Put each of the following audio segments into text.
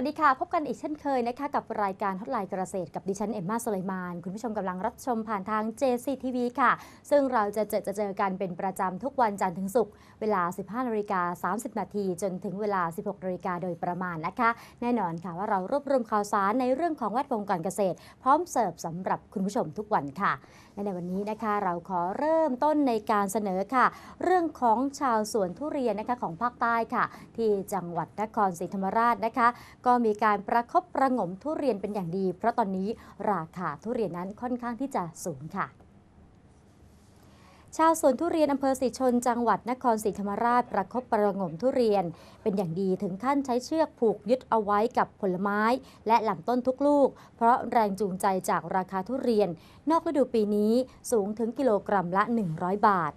วัสดีค่ะ พบกันอีกเช่นเคยนะคะกับรายการฮอตไลน์เกษตรกับดิฉันเอ็มมาสุไลมาน คุณผู้ชมกำลังรับชมผ่านทาง JCTV ค่ะ ซึ่งเราจะเจอจะเจอกันเป็นประจำทุกวันจันทร์ถึงศุกร์เวลา 15นาฬิกา30 นาทีจนถึงเวลา 16นาฬิกาโดยประมาณนะคะ แน่นอนค่ะว่าเรารวบรวมข่าวสารในเรื่องของแวดวงการเกษตร พร้อมเสิร์ฟสำหรับคุณผู้ชมทุกวันค่ะ และในวันนี้นะคะเราขอเริ่มต้นในการเสนอค่ะ เรื่องของชาวสวนทุเรียนนะคะของภาคใต้ค่ะ ที่จังหวัดนครศรีธรรมราชนะคะก็มีการประคบประงมทุเรียนเป็นอย่างดี เพราะตอนนี้ราคาทุเรียนนั้นค่อนข้างที่จะสูงค่ะชาวสวนทุเรียนอำเภอศรีชนจังหวัดนครศรีธรรมราชประคบประงมทุเรียน เป็นอย่างดีถึงขั้นใช้เชือกผูกยึดเอาไว้กับผลไม้ และลำต้นทุกลูก เพราะแรงจูงใจจากราคาทุเรียน นอกฤดูปีนี้สูงถึงกิโลกรัมละ 100 บาท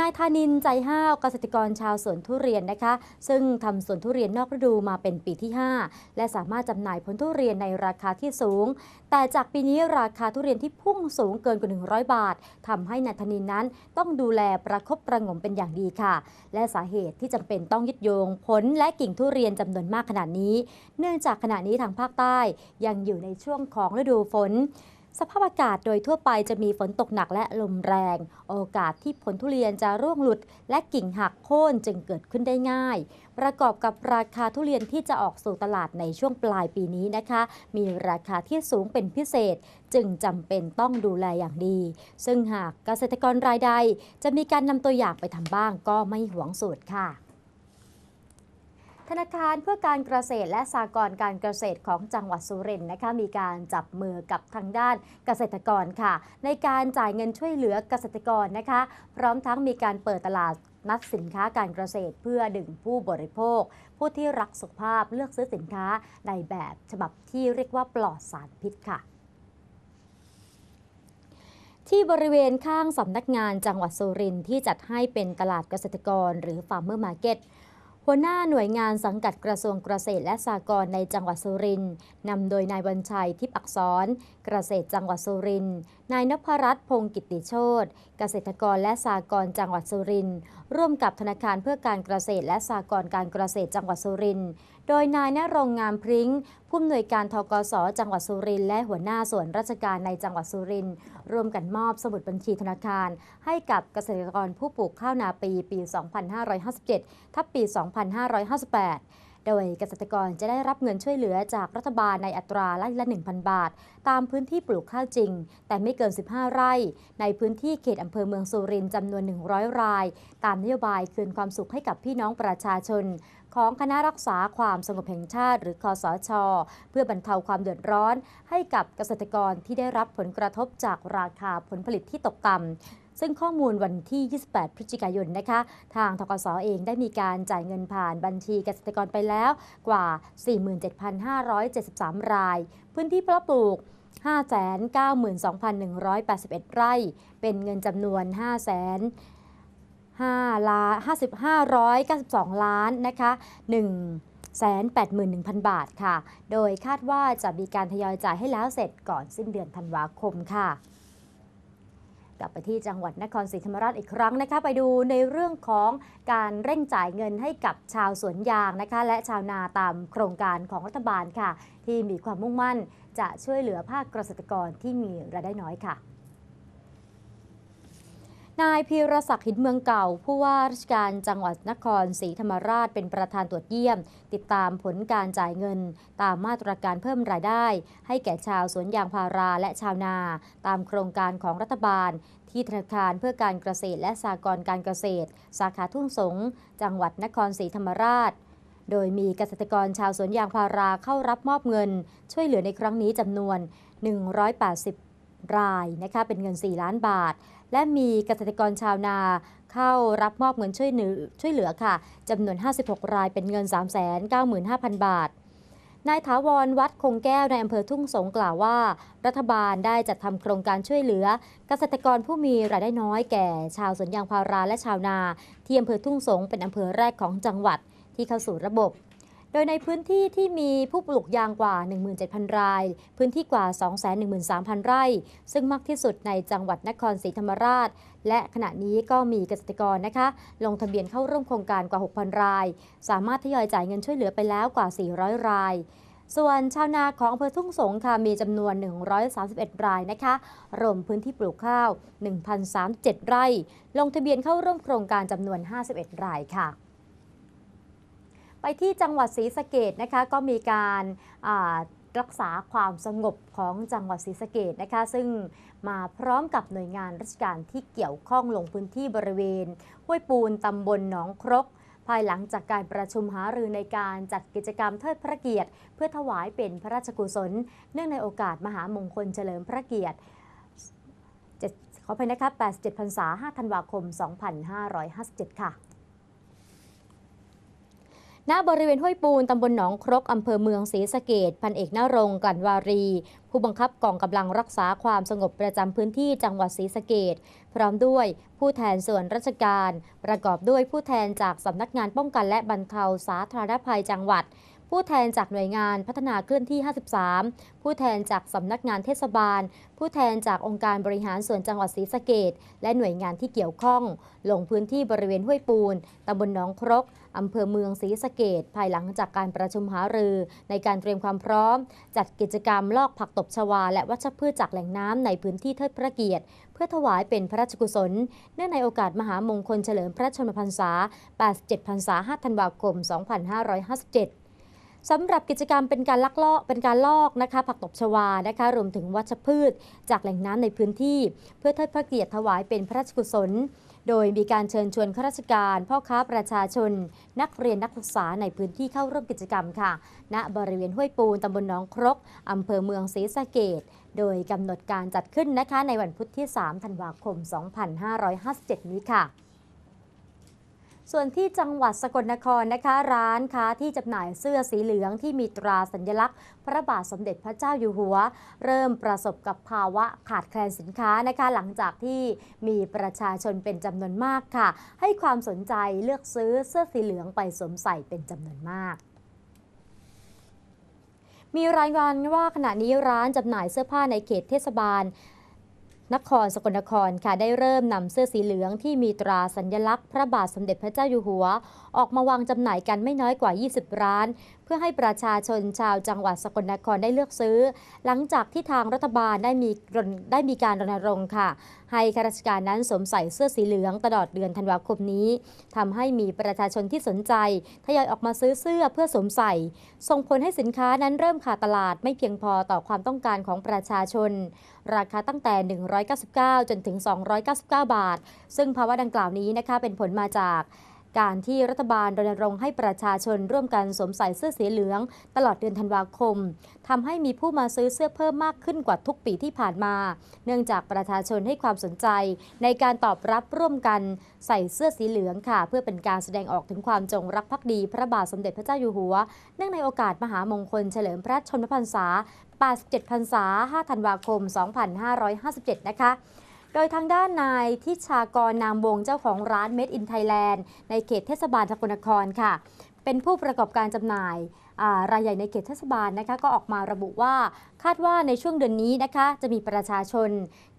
นายธานินใจห้าวเกษตรกรชาวสวนทุเรียนนะคะ ซึ่งทำสวนทุเรียนนอกฤดูมาเป็นปีที่ 5 และสามารถจำหน่ายผลทุเรียนในราคาที่สูง แต่จากปีนี้ราคาทุเรียนที่พุ่งสูงเกินกว่า 100 บาททำให้นายธนินนั้นต้องดูแลประคบประงมเป็นอย่างดีค่ะ และสาเหตุที่จำเป็นต้องยึดโยงผลและกิ่งทุเรียนจำนวนมากขนาดนี้ เนื่องจากขณะนี้ทางภาคใต้ยังอยู่ในช่วงของฤดูฝน สภาพอากาศโดยทั่วไปจะมีฝนตกหนักและลมแรง โอกาสที่ผลทุเรียนจะร่วงหลุด และกิ่งหักโค่นจึงเกิดขึ้นได้ง่าย ประกอบกับราคาทุเรียนที่จะออกสู่ตลาดในช่วงปลายปีนี้นะคะ มีราคาที่สูงเป็นพิเศษ จึงจำเป็นต้องดูแลอย่างดี ซึ่งหากเกษตรกรรายใด จะมีการนำตัวอย่างไปทำบ้างก็ไม่หวงสูตรค่ะ ธนาคารเพื่อการเกษตรและสหกรการเกษตรของจังหวัดสุรินทร์นะคะมีการจับมือกับทางด้านเกษตรกรค่ะ ในการจ่ายเงินช่วยเหลือเกษตรกรนะคะ พร้อมทั้งมีการเปิดตลาดนัดสินค้าการเกษตรเพื่อดึงผู้บริโภค ผู้ที่รักสุขภาพเลือกซื้อสินค้าในแบบฉบับที่เรียกว่าปลอดสารพิษค่ะที่บริเวณข้างสำนักงานจังหวัดสุรินทร์ที่จัดให้เป็นตลาดเกษตรกรหรือ Farmer Market หัวหน้าหน่วยงานสังกัดกระทรวงเกษตรและสหกรณ์ในจังหวัดสุรินทร์นำโดยนายวันชัยทิพย์อักษร เกษตรจังหวัดสุรินทร์นายนพรัตน์พงกิตติโชตเกษตรกรและสหกรณ์จังหวัดสุรินทร์ร่วมกับธนาคารเพื่อการเกษตรและสหกรณ์การเกษตรจังหวัดสุรินทร์ โดยนายณรงค์งามพริ้ง ผู้อำนวยการทกสจังหวัดสุรินทร์และหัวหน้าส่วนราชการในจังหวัดสุรินทร์ร่วมกันมอบสมุดบัญชีธนาคาร ให้กับเกษตรกรผู้ปลูกข้าวนาปีปี 2557 ทับปี 2558โดยเกษตรกรจะได้รับเงินช่วยเหลือจากรัฐบาลในอัตราไร่ละ 1,000 บาท ตามพื้นที่ปลูกข้าวจริง แต่ไม่เกิน 15 ไร่ ในพื้นที่เขตอำเภอเมืองสุรินทร์จำนวน 100 ราย ตามนโยบายคืนความสุขให้กับพี่น้องประชาชน ของคณะรักษาความสงบแห่งชาติ หรือคอสช เพื่อบรรเทาความเดือดร้อน ให้กับเกษตรกรที่ได้รับผลกระทบจากราคาผลผลิตที่ตกต่ำซึ่งข้อมูลวันที่ 28 พฤศจิกายนนะคะ ทางทกสเองได้มีการจ่ายเงินผ่านบัญชีเกษตรกรไปแล้วกว่า 47,573 ราย พื้นที่เพาะปลูก 592,181 ไร่ เป็นเงินจำนวน 5 0 0 0 0 5ล้าน5592 ล้านนะคะ1 81,000 บาทค่ะ โดยคาดว่าจะมีการทยอยจ่ายให้แล้วเสร็จก่อนสิ้นเดือนธันวาคมค่ะ กลับไปที่จังหวัดนครศรีธรรมราชอีกครั้งนะคะ ไปดูในเรื่องของการเร่งจ่ายเงินให้กับชาวสวนยางนะคะ และชาวนาตามโครงการของรัฐบาลค่ะ ที่มีความมุ่งมั่นจะช่วยเหลือภาคเกษตรกรที่มีรายได้น้อยค่ะ นายพีรศักดิ์หินเมืองเก่า ผู้ว่าราชการจังหวัดนครศรีธรรมราชเป็นประธานตรวจเยี่ยม ติดตามผลการจ่ายเงิน ตามมาตรการเพิ่มรายได้ ให้แก่ชาวสวนยางพาราและชาวนา ตามโครงการของรัฐบาล ที่ธนาคารเพื่อการเกษตรและสหกรณ์การเกษตร สาขาทุ่งสง จังหวัดนครศรีธรรมราชโดยมีเกษตรกรชาวสวนยางพาราเข้ารับมอบเงิน ช่วยเหลือในครั้งนี้จำนวน 180 รายนะคะเป็นเงิน 4 ล้านบาท และมีเกษตรกรชาวนาเข้ารับมอบเงินช่วยเหลือช่วยเหลือค่ะจำนวน 56 รายเป็นเงิน 395,000 บาทนายถาวรวัดคงแก้วในอำเภอทุ่งสงกล่าวว่า รัฐบาลได้จัดทำโครงการช่วยเหลือ เกษตรกรผู้มีรายได้น้อยแก่ ชาวสวนยางพาราและชาวนา ที่อำเภอทุ่งสงเป็นอำเภอแรกของจังหวัดที่เข้าสู่ระบบ โดยในพื้นที่ที่มีผู้ปลูกยางกว่า 17,000 ราย พื้นที่กว่า 213,000 ไร่ ซึ่งมากที่สุดในจังหวัดนครศรีธรรมราช และขณะนี้ก็มีเกษตรกรนะคะ ลงทะเบียนเข้าร่วมโครงการกว่า 6,000 ราย สามารถทยอยจ่ายเงินช่วยเหลือไปแล้วกว่า 400 รายส่วนชาวนาของอำเภอทุ่งสงค่ะมีจำนวน 131 รายนะคะ รวมพื้นที่ปลูกข้าว 1,037 ไร่ ลงทะเบียนเข้าร่วมโครงการจำนวน 51 รายค่ะ ไปที่จังหวัดศรีสะเกดนะคะก็มีการรักษาความสงบของจังหวัดศรีสะเกดนะคะ ซึ่งมาพร้อมกับหน่วยงานราชการที่เกี่ยวข้องลงพื้นที่บริเวณห้วยปูนตำบลหนองครก ภายหลังจากการประชุมหารือในการจัดกิจกรรมเทิดพระเกียรติ เพื่อถวายเป็นพระราชกุศล เนื่องในโอกาสมหามงคลเฉลิมพระเกียรติขออภัยนะคะ87พรรษา 5 ธันวาคม 2557 ค่ะ ณบริเวณห้วยปูนตำบลหนองครกอำเภอเมืองศรีสะเกดพันเอกนรงกันวารี ผู้บังคับกองกำลังรักษาความสงบประจำพื้นที่จังหวัดศรีสะเกดพร้อมด้วยผู้แทนส่วนราชการ ประกอบด้วยผู้แทนจากสำนักงานป้องกันและบรรเทาสาธารณภัยจังหวัด ผู้แทนจากหน่วยงานพัฒนาเคลื่อนที่ 53 ผู้แทนจากสำนักงานเทศบาล ผู้แทนจากองค์การบริหารส่วนจังหวัดศรีสะเกดและหน่วยงานที่เกี่ยวข้อง ลงพื้นที่บริเวณห้วยปูนตำบลหนองครกอำเภอเมืองศรีสะเกดภายหลังจากการประชุมหารือ ในการเตรียมความพร้อม จัดกิจกรรมลอกผักตบชวา และวัชพืชจากแหล่งน้ำในพื้นที่เทิดพระเกียรติ เพื่อถวายเป็นพระราชกุศล เนื่องในโอกาสมหามงคลเฉลิมพระชนมพรรษา 87 พรรษา 5 ธันวาคม 2557 สำหรับกิจกรรมเป็นการลักลอกเป็นการลอกนะคะ ผักตบชวานะคะรวมถึงวัชพืช จากแหล่งน้ำในพื้นที่ เพื่อเทิดพระเกียรติถวายเป็นพระราชกุศล โดยมีการเชิญชวนข้าราชการ พ่อค้าประชาชน นักเรียนนักศึกษาในพื้นที่เข้าร่วมกิจกรรมค่ะณบริเวณห้วยปูนตำบลหนองครกอำเภอเมืองศรีสะเกดโดยกำหนดการจัดขึ้นนะคะในวันพุธที่ 3 ธันวาคม 2557 นี้ค่ะ ส่วนที่จังหวัดสกลนครนะคะ ร้านค้าที่จำหน่ายเสื้อสีเหลืองที่มีตราสัญลักษณ์ พระบาทสมเด็จพระเจ้าอยู่หัว เริ่มประสบกับภาวะขาดแคลนสินค้านะคะ หลังจากที่มีประชาชนเป็นจำนวนมากค่ะ ให้ความสนใจเลือกซื้อเสื้อสีเหลืองไปสวมใส่เป็นจำนวนมากมีรายงานว่าขณะนี้ร้านจำหน่ายเสื้อผ้าในเขตเทศบาล นครสกลนครค่ะได้เริ่มนำเสื้อสีเหลืองที่มีตราสัญลักษณ์พระบาทสมเด็จพระเจ้าอยู่หัว ออกมาวางจำหน่ายกันไม่น้อยกว่า 20 ร้านเพื่อให้ประชาชนชาวจังหวัดสกลนครได้เลือกซื้อ หลังจากที่ทางรัฐบาลได้มีได้มีการรณรงค์ค่ะ ให้ข้าราชการนั้นสวมใส่เสื้อสีเหลืองตลอดเดือนธันวาคมนี้ทำให้มีประชาชนที่สนใจทยอยออกมาซื้อเสื้อเพื่อสวมใส่ ส่งผลให้สินค้านั้นเริ่มขาดตลาดไม่เพียงพอต่อความต้องการของประชาชน ราคาตั้งแต่ 199 จนถึง 299 บาท ซึ่งภาวะดังกล่าวนี้นะคะเป็นผลมาจาก การที่รัฐบาลรณรงค์ให้ประชาชนร่วมกันสวมใส่เสื้อสีเหลือง ตลอดเดือนธันวาคมทำให้มีผู้มาซื้อเสื้อเพิ่มมากขึ้นกว่าทุกปีที่ผ่านมา เนื่องจากประชาชนให้ความสนใจ ในการตอบรับร่วมกันใส่เสื้อสีเหลืองค่ะ เพื่อเป็นการแสดงออกถึงความจงรักภักดี พระบาทสมเด็จพระเจ้าอยู่หัว เนื่องในโอกาสมหามงคลเฉลิมพระชนมพรรษา 87พรรษา 5 ธันวาคม 2557 นะคะ โดยทางด้านนายทิชากรนามวงเจ้าของร้านเม็ดอินไทยแลนด์ในเขตเทศบาลสกลนครค่ะ เป็นผู้ประกอบการจำหน่ายรายใหญ่ในเขตเทศบาลนะคะก็ออกมาระบุว่าคาดว่าในช่วงเดือนนี้นะคะจะมีประชาชน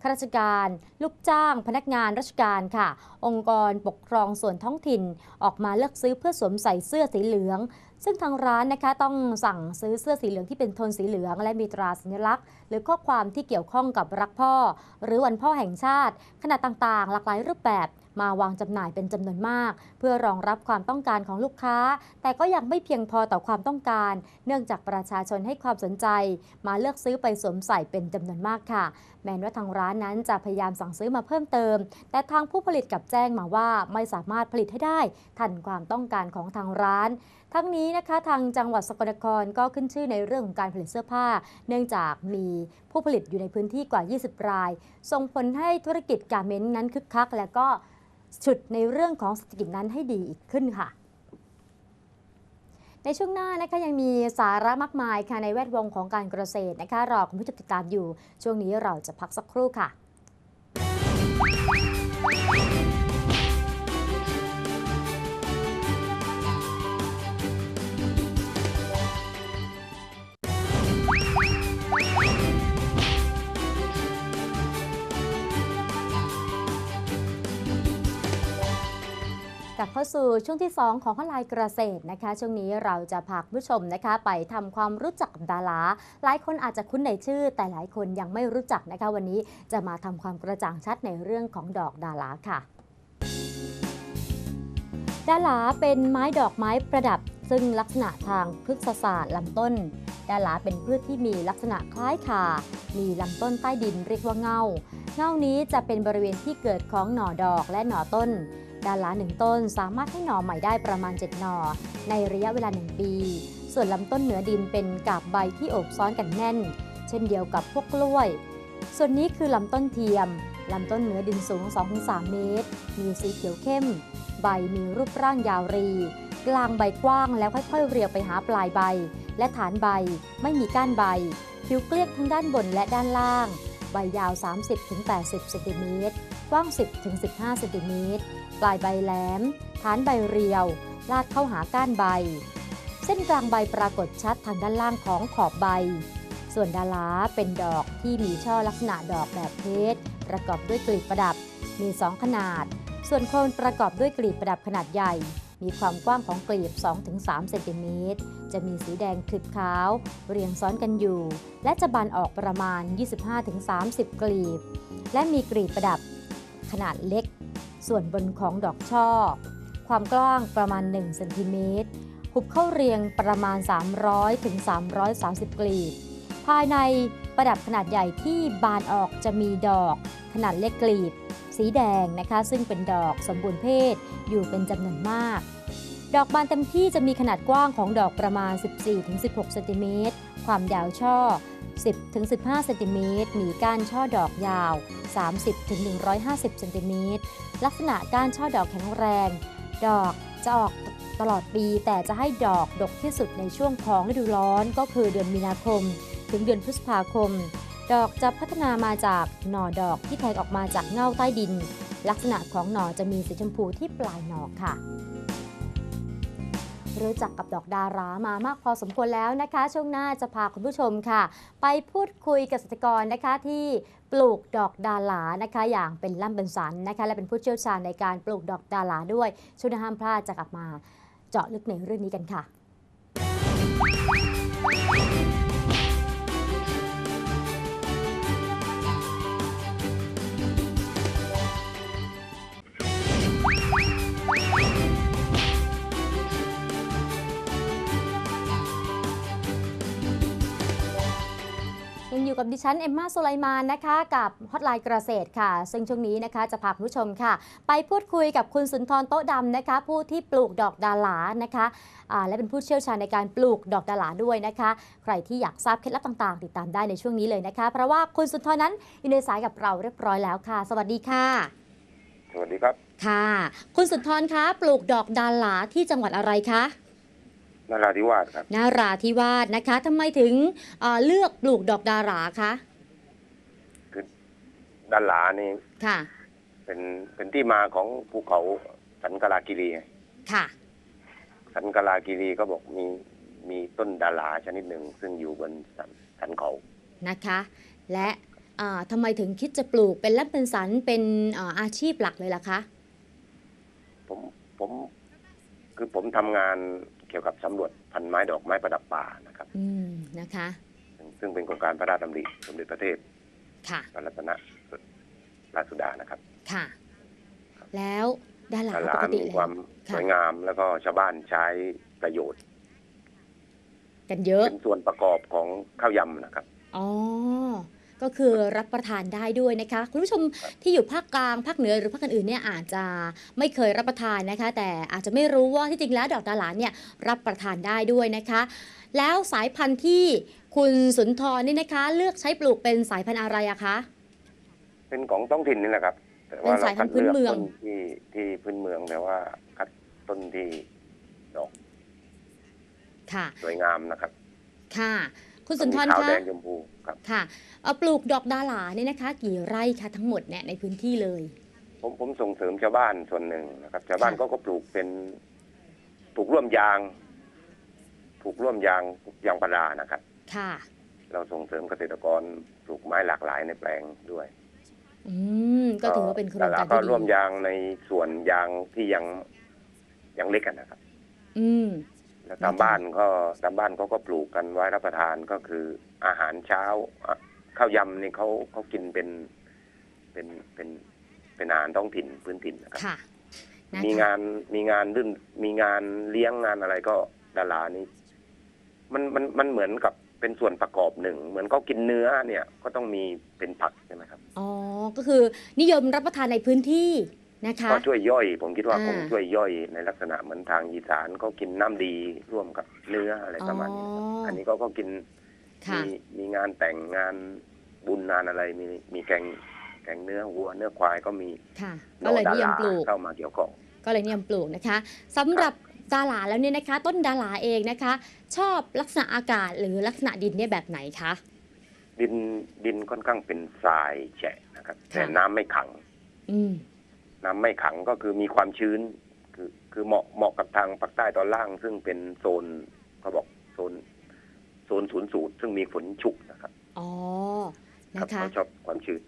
ข้าราชการ ลูกจ้าง พนักงานราชการค่ะ องค์กรปกครองส่วนท้องถิ่น ออกมาเลือกซื้อเพื่อสวมใส่เสื้อสีเหลือง ซึ่งทางร้านนะคะต้องสั่งซื้อเสื้อสีเหลืองที่เป็นโทนสีเหลือง และมีตราสัญลักษณ์ หรือข้อความที่เกี่ยวข้องกับรักพ่อ หรือวันพ่อแห่งชาติ ขนาดต่างๆ หลากหลายรูปแบบ มาวางจำหน่ายเป็นจำนวนมาก เพื่อรองรับความต้องการของลูกค้า แต่ก็ยังไม่เพียงพอต่อความต้องการ เนื่องจากประชาชนให้ความสนใจ มาเลือกซื้อไปสวมใส่เป็นจำนวนมากค่ะ แม้ว่าทางร้านนั้นจะพยายามสั่งซื้อมาเพิ่มเติม แต่ทางผู้ผลิตกลับแจ้งมาว่าไม่สามารถผลิตให้ได้ทันความต้องการของทางร้าน ทั้งนี้นะคะทางจังหวัดสกลนครก็ขึ้นชื่อในเรื่องของการผลิตเสื้อผ้า เนื่องจากมีผู้ผลิตอยู่ในพื้นที่กว่า 20 ราย ส่งผลให้ธุรกิจการเม้นนั้นคึกคักและก็ ฉุดในเรื่องของเศรษฐกิจนั้นให้ดีอีกขึ้นค่ะ ในช่วงหน้านะคะยังมีสาระมากมายค่ะในแวดวงของการเกษตรนะคะรอคุณผู้ชมติดตามอยู่ ช่วงนี้เราจะพักสักครู่ค่ะ ลับเข้าสู่ช่วงที่ 2 ของข้อลายเกษตรนะคะ ช่วงนี้เราจะพาคุณผู้ชมนะคะ ไปทำความรู้จักดาราหลายคนอาจจะคุ้นในชื่อ แต่หลายคนยังไม่รู้จักนะคะ วันนี้จะมาทำความกระจ่างชัดในเรื่องของดอกดาราค่ะ ดาราเป็นไม้ดอกไม้ประดับ ซึ่งลักษณะทางพฤกษศาสตร์ลำต้น ดาราเป็นพืชที่มีลักษณะคล้ายขามีลำต้นใต้ดินเรียกว่าเงาเงานี้จะเป็นบริเวณที่เกิดของหน่อดอกและหน่อต้น ดาราหนึ่งต้นสามารถให้หน่อใหม่ได้ประมาณ 7 หน่อ ในระยะเวลา 1 ปี ส่วนลำต้นเหนือดินเป็นกาบใบที่โอบซ้อนกันแน่น เช่นเดียวกับพวกกล้วย ส่วนนี้คือลำต้นเทียมลำต้นเหนือดินสูง 2-3 เมตร มีสีเขียวเข้ม ใบมีรูปร่างยาวรี กลางใบกว้างแล้วค่อยๆ เรียวไปหาปลายใบ และฐานใบไม่มีก้านใบ ผิวเกลี้ยงทั้งด้านบนและด้านล่าง ใบยาว 30-80เซนติเมตรกว้าง 10-15เซนติเมตรปลายใบแหลม ฐานใบเรียว ลาดเข้าหาก้านใบ เส้นกลางใบปรากฏชัดทางด้านล่างของขอบใบ ส่วนดาราเป็นดอกที่มีช่อลักษณะดอกแบบเพชรประกอบด้วยกลีบประดับ มี 2 ขนาด ส่วนโคนประกอบด้วยกลีบประดับขนาดใหญ่ มีความกว้างของกลีบ 2-3 เซนติเมตร จะมีสีแดงคลิบขาว เรียงซ้อนกันอยู่ และจะบานออกประมาณ 25-30 กลีบ และมีกลีบประดับขนาดเล็ก ส่วนบนของดอกช่อ ความกว้างประมาณ 1 เซนติเมตร หุบเข้าเรียงประมาณ 300 ถึง 330 กลีบ ภายในประดับขนาดใหญ่ที่บานออกจะมีดอกขนาดเล็กกลีบ สีแดงนะคะ ซึ่งเป็นดอกสมบูรณ์เพศอยู่เป็นจำนวนมาก ดอกบานเต็มที่จะมีขนาดกว้างของดอกประมาณ 14-16เซนติเมตรความยาวช่อ 10-15เซนติเมตรมีก้านช่อดอกยาว 30-150เซนติเมตรลักษณะก้านช่อดอกแข็งแรง ดอกจะออกตลอดปีแต่จะให้ดอกดกที่สุดในช่วงของฤดูร้อนก็คือเดือนมีนาคม ถึงเดือนพฤษภาคม ดอกจะพัฒนามาจากหน่อดอกที่แทงออกมาจากเง่าใต้ดิน ลักษณะของหน่อจะมีสีชมพูที่ปลายหน่อค่ะรู้จักกับดอกดารามามากพอสมควรแล้วนะคะ ช่วงหน้าจะพาคุณผู้ชมค่ะ ไปพูดคุยกับเกษตรกรนะคะที่ปลูกดอกดาลานะคะ อย่างเป็นล่ำเป็นสันนะคะ และเป็นผู้เชี่ยวชาญในการปลูกดอกดาลาด้วยช่วงห้ามพลาดจะกลับมา เจาะลึกในเรื่องนี้กันค่ะ ยังอยู่กับดิฉันเอมมาโซไลมานนะคะ กับฮอตไลน์เกษตรค่ะ ซึ่งช่วงนี้นะคะจะพาคุณผู้ชมค่ะ ไปพูดคุยกับคุณสุนทรโต๊ะดำนะคะ ผู้ที่ปลูกดอกดาหลานะคะอ่าและเป็นผู้เชี่ยวชาญในการปลูกดอกดาหลาด้วยนะคะ ใครที่อยากทราบเคล็ดลับต่างๆ ติดตามได้ในช่วงนี้เลยนะคะ เพราะว่าคุณสุนทรนั้นอยู่ในสายกับเราเรียบร้อยแล้วค่ะ สวัสดีค่ะ สวัสดีครับค่ะ คุณสุนทรคะปลูกดอกดาหลาที่จังหวัดอะไรคะ นาราธิวาสครับนาราธิวาสนะคะทำไมถึงเอ่อเลือกปลูกดอกดาหลาคะด้านหลานี่ค่ะ เป็นเป็นที่มาของภูเขาสันกลากิรีไงค่ะ สันกลากิรีก็บอกมีมีต้นดาราชนิดหนึ่ง ซึ่งอยู่บนสันสันเขา นะคะ และอ่าทำไมถึงคิดจะปลูกเป็นล่ำเป็นสันเป็นอ่าอาชีพหลักเลยล่ะคะ ผมผม คือผมทำงานเกี่ยวกับสำรวจพันไม้ดอกไม้ประดับป่านะครับ อืมนะคะซึ่งซึ่งเป็นโครงการพระราชดำริสมเด็จพระเทพค่ะรัตนราชสุดานะครับ ค่ะ แล้วด้านหลังดาปรากติมีแล้ความสวยงามแล้วก็ชาวบ้านใช้ประโยชน์ กันเยอะ เป็นส่วนประกอบของข้าวยำนะครับ อ๋อ ก็คือรับประทานได้ด้วยนะคะ คุณผู้ชมที่อยู่ภาคกลางภาคเหนือหรือภาคอื่นๆเนี่ยอาจจะไม่เคยรับประทานนะคะ แต่อาจจะไม่รู้ว่าที่จริงแล้วดอกดาหลาเนี่ยรับประทานได้ด้วยนะคะ แล้วสายพันธุ์ที่คุณสุนทรนี่นะคะ เลือกใช้ปลูกเป็นสายพันธุ์อะไรอะคะเป็นของท้องถิ่นนี่แหละครับแต่เป็นว่าเราสายพัคันดธุ์พื้เลืนอกเมืองต้นที่ที่พื้นเมืองแต่ว่าคัดต้นที่ค่ะสวยงามนะครับ ค่ะ คุณสุนทรมีขาวคะแดงชมพู ครับค่ะเอ่อปลูกดอกดาหลาเนี่ยนะคะ กี่ไร่คะทั้งหมดเนี่ยในพื้นที่เลย ผมผมส่งเสริมชาวบ้านส่วนหนึ่งนะครับชาวบ้านค่ะ ก็ก็ปลูกเป็นปลูกร่วมยางปลูกร่วมยางยางพารานะครับ ค่ะ เราส่งเสริมเกษตรกรปลูกไม้หลากหลายในแปลงด้วยอืมก็ถือว่าเป็นโครงแต่การก็ที่ดีร่วมยางในส่วนยางที่ยังยังเล็กกันนะครับ อืมแล้ว ตามนะคะบ้านก็ตามบ้านเขาก็ปลูกกันไว้รับประทานก็คืออาหารเช้าอะข้าวยำนี่เขาเขากินเป็นเป็นเป็นเป็นอาหารท้องถิ่นพื้นถิ่นนะครับค่ะนะคะมีงานมีงานรื่นมีงานเลี้ยงงานอะไรก็ดารานี่มันมันมันเหมือนกับเป็นส่วนประกอบหนึ่ง เหมือนเขากินเนื้อเนี่ยก็ต้องมีเป็นผักใช่ไหมครับอ๋อก็คือนิยมรับประทานในพื้นที่ นะคะก็ช่วยย่อย ผมคิดว่าอ่าคงช่วยย่อยในลักษณะเหมือนทางอีสานเขากินน้ำดีร่วมกับเนื้ออะไรประมาณนี้ครับอันนี้ก็ก็กินค่ะมีมีงานแต่งงานบุญงานอะไรมีมีแกงแกงเนื้อวัวเนื้อควายก็มีค่ะก็เลยนิยมปลูกเข้ามาเกี่ยวข้องก็เลยนิยมปลูกนะคะสำหรับดาราแล้วเนี่ยนะคะ ต้นดาราเองนะคะ ชอบลักษณะอากาศหรือลักษณะดินเนี่ยแบบไหนคะดินดินค่อนข้างเป็นทรายแฉะนะครับค่ะแต่น้ำไม่ขัง อืม น้ำไม่ขังก็คือมีความชื้น คือคือเหมาะเหมาะกับทางภาคใต้ตอนล่าง ซึ่งเป็นโซนเขาบอกโซน โซนศูนย์สูตรซึ่งมีฝนชุกนะครับอ๋อครันะคะเขาชอบความชื้น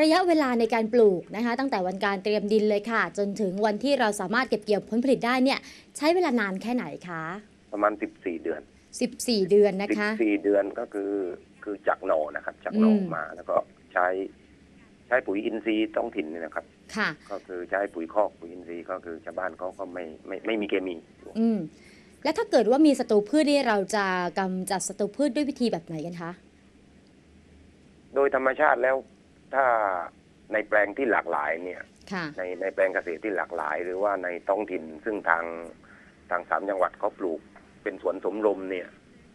ระยะเวลาในการปลูกนะคะ ตั้งแต่วันการเตรียมดินเลยค่ะ จนถึงวันที่เราสามารถเก็บเกี่ยวผลผลิตได้เนี่ย ใช้เวลานานแค่ไหนคะ ประมาณสิบสี่เดือน 14 เดือนนะสิบคะสี่เดือนก็คือคือจากหนอนะครับ จากหนออืมมาแล้วก็ใช้ ใช้ปุ๋ยอินทรีย์ท้องถิ่นนี่นะครับ ค่ะ ก็คือใช้ปุ๋ยคอกปุ๋ยอินทรีย์ก็คือชาวบ้านเขาก็ไม่ไม่ไม่มีเคมี อืม แล้วถ้าเกิดว่ามีศัตรูพืชนี่เราจะกำจัดศัตรูพืชด้วยวิธีแบบไหนกันคะ โดยธรรมชาติแล้วถ้าในแปลงที่หลากหลายเนี่ย ค่ะ ในในแปลงเกษตรที่หลากหลาย หรือว่าในท้องถิ่นซึ่งทางทางสามจังหวัดเขาปลูกเป็นสวนสมรมเนี่ย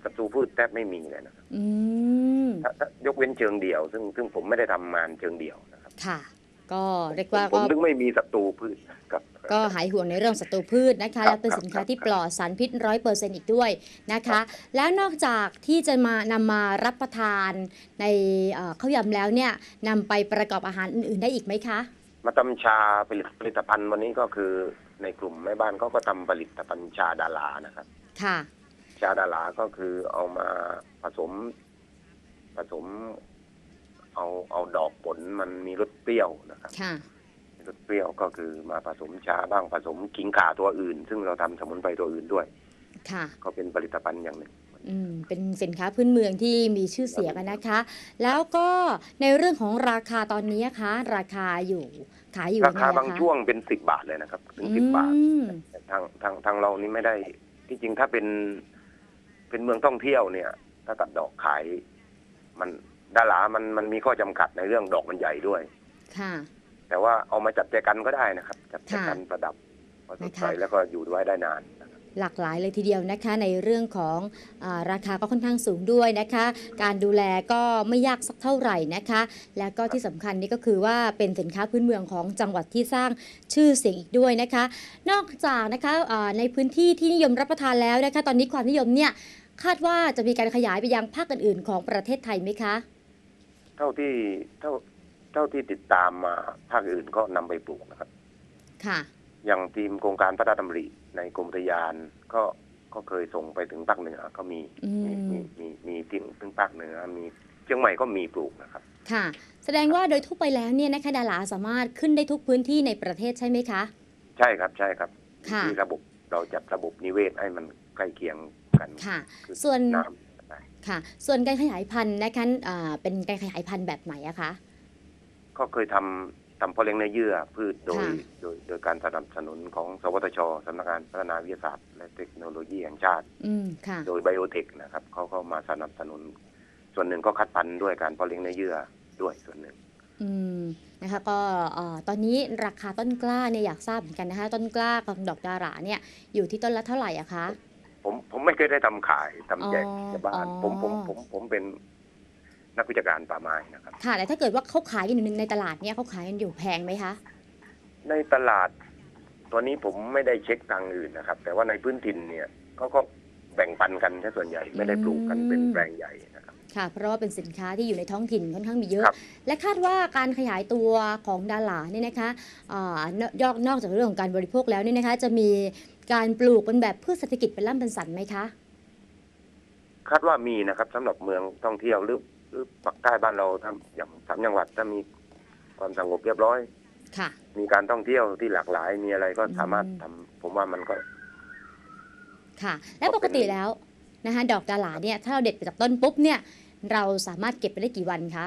ศัตรูพืชแทบไม่มีเลยนะครับ อืมถ้าถ้า ยกเว้นเชิงเดี่ยว ซึ่งซึ่งผมไม่ได้ทำงานเชิงเดี่ยวนะครับค่ะ ก็เรียกว่าผมก็ถึงไม่มีศัตรูพืชครับก็หายห่วงในเรื่องศัตรูพืชนะคะครับและเป็นสินค้าที่ปลอดสารพิษร้อยเปอร์เซ็นต์อีกด้วยนะคะ แล้วนอกจากที่จะมานำมารับประทานในเอ่อข้าวยำแล้วเนี่ยนำไปประกอบอาหารอื่นๆได้อีกไหมคะ มาทำชาผลิตผลิตภัณฑ์วันนี้ก็คือในกลุ่มแม่บ้านเขาก็ทำผลิตภัณฑ์ชาดารานะครับ ค่ะ ชาดาราก็คือเอามาผสม ผสม เอาเอาดอกผลมันมีรสเปรี้ยวนะครับค่ะ รสเปรี้ยวก็คือมาผสมชาบ้างผสมขิงข่าตัวอื่น ซึ่งเราทำสมุนไพรตัวอื่นด้วย ค่ะ ก็เป็นผลิตภัณฑ์อย่างหนึ่ง อืม เป็นสินค้าพื้นเมืองที่มีชื่อเสียงอะนะคะ แล้วก็ในเรื่องของราคาตอนนี้นะคะ ราคาอยู่ขายอยู่ราคายังไงอะะบางช่วงเป็นสิบบาทเลยนะครับ ถึงสิบบาทอืมแต่ทางทางทางเรานี่ไม่ได้ที่จริงถ้าเป็นเป็นเมืองท่องเที่ยวเนี่ย ถ้าตัดดอกขาย มันดารามันมันมีข้อจำกัดในเรื่องดอกมันใหญ่ด้วย ค่ะ แต่ว่าเอามาจัดแจกันก็ได้นะครับ จัดแจกันค่ะประดับพอสดนะคะใสแล้วก็อยู่ไว้ได้นานนะครับหลากหลายเลยทีเดียวนะคะในเรื่องของอาราคาก็ค่อนข้างสูงด้วยนะคะ การดูแลก็ไม่ยากสักเท่าไหร่นะคะ และก็ที่สำคัญนี่ก็คือว่าเป็นสินค้าพื้นเมืองของจังหวัดที่สร้างชื่อเสียงอีกด้วยนะคะ นอกจากนะคะอ่าในพื้นที่ที่นิยมรับประทานแล้วนะคะ ตอนนี้ความนิยมเนี่ย คาดว่าจะมีการขยายไปยังภาคอื่นๆ ของประเทศไทยไหมคะ เท่าที่เท่าเท่าที่ติดตามมาภาคอื่นก็นำไปปลูกนะครับ ค่ะ อย่างทีมโครงการพระราชดำริในกรมอุทยานก็ก็เคยส่งไปถึงภาคเหนือก็มีอืมีมมีมีมีที่ถึงภาคเหนือมีเชียงใหม่ก็มีปลูกนะครับ ค่ะ แสดงว่าโดยทั่วไปแล้วเนี่ยนะคะดาราสามารถขึ้นได้ทุกพื้นที่ในประเทศใช่ไหมคะ ใช่ครับใช่ครับค่ะที่ระบบเราจัดระบบนิเวศให้มันใกล้เคียง กันค่ะคือส่วนน้ำได้ค่ะ ส่วนการขยายพันธุ์นะคะอ่าเป็นการขยายพันธุ์แบบไหนอะคะก็เคยทำทำเพาะเลี้ยงเนื้อเยื่อพืชโดยค่ะโดยโดยการสนับสนุนของสวทชสำนักงานพัฒนาวิทยาศาสตร์ และเทคโนโลยีแห่งชาติอืมค่ะโดยไบโอเทคนะครับเขาก็มาสนับสนุน ส่วนหนึ่งก็คัดพันธุ์ด้วยการเพาะเลี้ยงเนื้อเยื่อด้วยส่วนหนึ่งอืมนะคะก็เอ่อตอนนี้ราคาต้นกล้าเนี่ยอยากทราบเหมือนกันนะคะต้นกล้ากับดอกดาราเนี่ยอยู่ที่ต้นละเท่าไหร่อะคะ ผมผมไม่เคยได้ทำขายทำแจกอ๋อชาวบ้านอ๋อผมผมผมผมเป็นนักวิชาการป่าไม้นะครับ ค่ะแต่ถ้าเกิดว่าเขาขายกันอยู่ในตลาดเนี่ยเขาขายกันอยู่แพงไหมคะ ในตลาดตัวนี้ผมไม่ได้เช็คทางอื่นนะครับ แต่ว่าในพื้นถิ่นเนี่ยเขาก็แบ่งปันกันแค่ส่วนใหญ่ไม่ได้ปลูกกันเป็นแปลงใหญ่นะครับค่ะ เพราะว่าเป็นสินค้าที่อยู่ในท้องถิ่นค่อนข้างมีเยอะครับและคาดว่าการขยายตัวของดาราเนี่ยนะคะอ่านอกนอกจากเรื่องของการบริโภคแล้วเนี่ยนะคะ จะมี การปลูกเป็นแบบพืชเศรษฐกิจเป็นล่ำเป็นสันไหมคะ คาดว่ามีนะครับสำหรับเมืองท่องเที่ยวหรือหรือปักใต้บ้านเราถ้าอย่างสามจังหวัดถ้ามีความสงบเรียบร้อยค่ะ มีการท่องเที่ยวที่หลากหลายมีอะไรก็สามารถอืมทำผมว่ามันก็ ค่ะ และปกติแล้วนะคะดอกดาหลาเนี่ยถ้าเราเด็ดจากต้นปุ๊บเนี่ย เราสามารถเก็บไปได้กี่วันคะ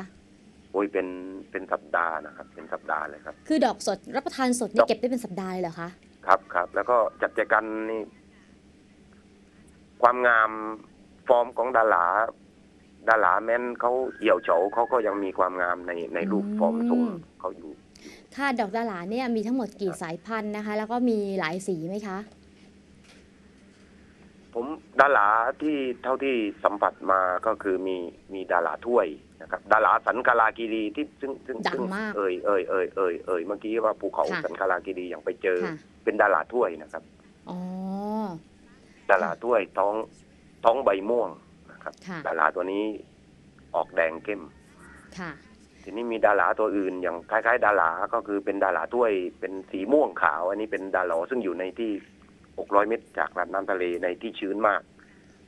โอ้ยเป็นเป็นสัปดาห์นะครับ เป็นสัปดาห์เลยครับ คือดอกสดรับประทานสดดเนี่ยอกเก็บได้เป็นสัปดาห์เลยเหรอคะ ครับครับ แล้วก็จัดแจกันนี่ความงามฟอร์มของดาราดาราแม้นเขาเหี่ยวเฉาเขาก็ยังมีความงามในในรูปฟอร์มทรงเขาอยู่ ค่ะดอกดาหลาเนี่ยมีทั้งหมดกี่สายพันธุ์นะคะ แล้วก็มีหลายสีไหมคะ ผมดาราที่เท่าที่สัมผัสมาก็คือมีมีดาราถ้วย นะครับดาราสันคารากีรีที่ซึ่งซึ่งดังซึ่งมาก เอ่ยเอ่ยเอ่ยเอ่ยเอ่ยเมื่อกี้ว่าภูเขาค่ะ สันคารากีรีอย่างไปเจอ ค่ะเป็นดาราถ้วยนะครับ อ๋อ ดาราถ้วยท้องท้องใบม่วงนะครับ ค่ะ ดาราตัวนี้ออกแดงเข้ม ค่ะ ทีนี้มีดาราตัวอื่นอย่างคล้ายๆ ดาราก็คือเป็นดาราถ้วยเป็นสีม่วงขาว อันนี้เป็นดาหลอซึ่งอยู่ในที่ 600 เมตรจากระดับน้ำทะเลในที่ชื้นมาก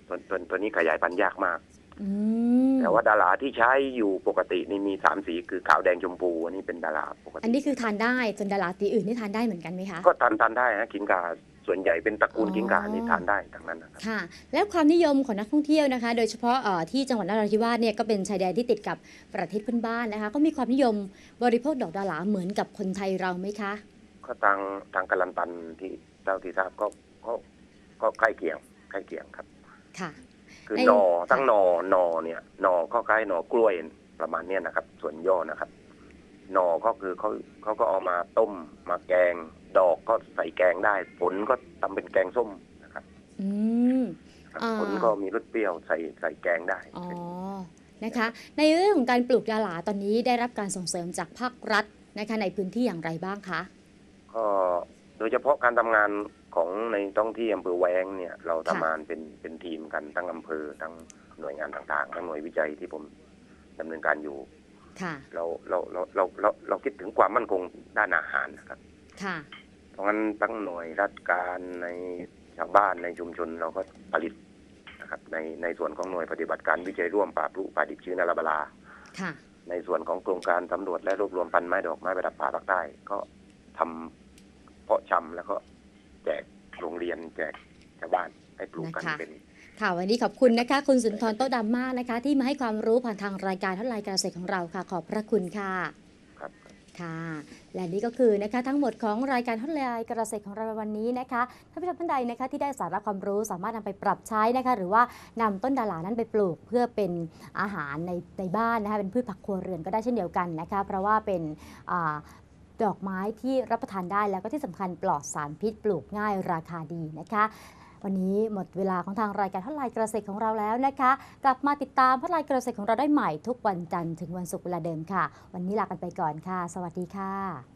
ตัวตัวตัวนี้ขยายพันธุ์ยากมาก อืม แต่ว่าดาราที่ใช้อยู่ปกตินี่มีสามสีคือขาวแดงชมพูอันนี้เป็นดาราปกอันตินี้คือทานได้ส่วนดาราสีอื่นนี่ทานได้เหมือนกันไหมคะก็ทานทานได้นะกินกาส่วนใหญ่เป็นตระกูลอ๋อกินกานี่ทานได้ทั้งนั้นนะครับค่ะ แล้วความนิยมของนักท่องเที่ยวนะคะ โดยเฉพาะเอ่อที่จังหวัดนราธิวาสเนี่ยก็เป็นชายแดนที่ติดกับประเทศเพื่อนบ้านนะคะ ก็มีความนิยมบริโภคดอกดาหลาเหมือนกับคนไทยเราไหมคะก็ทางทางกาลันตันที่เจ้าที่ทราบก็ก็ก็ใกล้เคียงใกล้เคียงครับ ค่ะ คือในหนอทั้งหนอหนอเนี่ยหนอก็คล้ายหนอกล้วยประมาณเนี้ยนะครับ ส่วนย่อนะครับหนอก็คือเขาเขาก็เอามาต้มมาแกง ดอกก็ใส่แกงได้ ผลก็ทำเป็นแกงส้มนะครับ อืมครับอ่าผลก็มีรสเปรี้ยวใส่ใส่แกงได้อ๋อนะคะ ในเรื่องของการปลูกดาหลาตอนนี้ได้รับการส่งเสริมจากภาครัฐนะคะในพื้นที่อย่างไรบ้างคะก็โดยเฉพาะการทำงาน ของในท้องที่อำเภอแวงเนี่ย เราทำค่ะงานเป็นเป็นทีมกันทั้งอำเภอทั้งหน่วยงานต่างๆทั้งหน่วยวิจัยที่ผมดำเนินการอยู่ ค่ะ เราเราเราเราเราเราคิดถึงความมั่นคงด้านอาหารนะครับ ค่ะ เพราะงั้นตั้งหน่วยราชการในชาวบ้านในชุมชนเราก็ผลิตนะครับ ในในส่วนของหน่วยปฏิบัติการวิจัยร่วมป่าพลุป่าดิบชื้นนาราบลา ค่ะ ในส่วนของโครงการสำรวจและรวบรวมพันธุ์ไม้ดอกไม้ประดับป่าภาคใต้ก็ทำเพาะชำแล้วก็ แจกโรงเรียนแจกชาวบ้านให้ปลูกกันนะคะ เป็น ค่ะ วันนี้ขอบคุณนะคะ คุณสุนทรโต๊ะดำมากนะคะ ที่มาให้ความรู้ผ่านทางรายการทดลายเกษตรของเราค่ะ ขอบพระคุณค่ะครับ ค่ะ และนี่ก็คือนะคะทั้งหมดของรายการทดลายเกษตรของเราในวันนี้นะคะท่านผู้ชมท่านใดนะคะ ที่ได้สาระความรู้สามารถนำไปปรับใช้นะคะ หรือว่านำต้นดารานั้นไปปลูกเพื่อเป็นอาหารในในบ้านนะคะเป็นพืชผักครัวเรือนก็ได้เช่นเดียวกันนะคะ เพราะว่าเป็นอา ดอกไม้ที่รับประทานได้แล้วก็ที่สำคัญปลอดสารพิษปลูกง่ายราคาดีนะคะวันนี้หมดเวลาของทางรายการทดลายเกษตรของเราแล้วนะคะ กลับมาติดตามทดลายเกษตรของเราได้ใหม่ทุกวันจันทร์ถึงวันศุกร์เวลาเดิมค่ะ วันนี้ลากันไปก่อนค่ะ สวัสดีค่ะ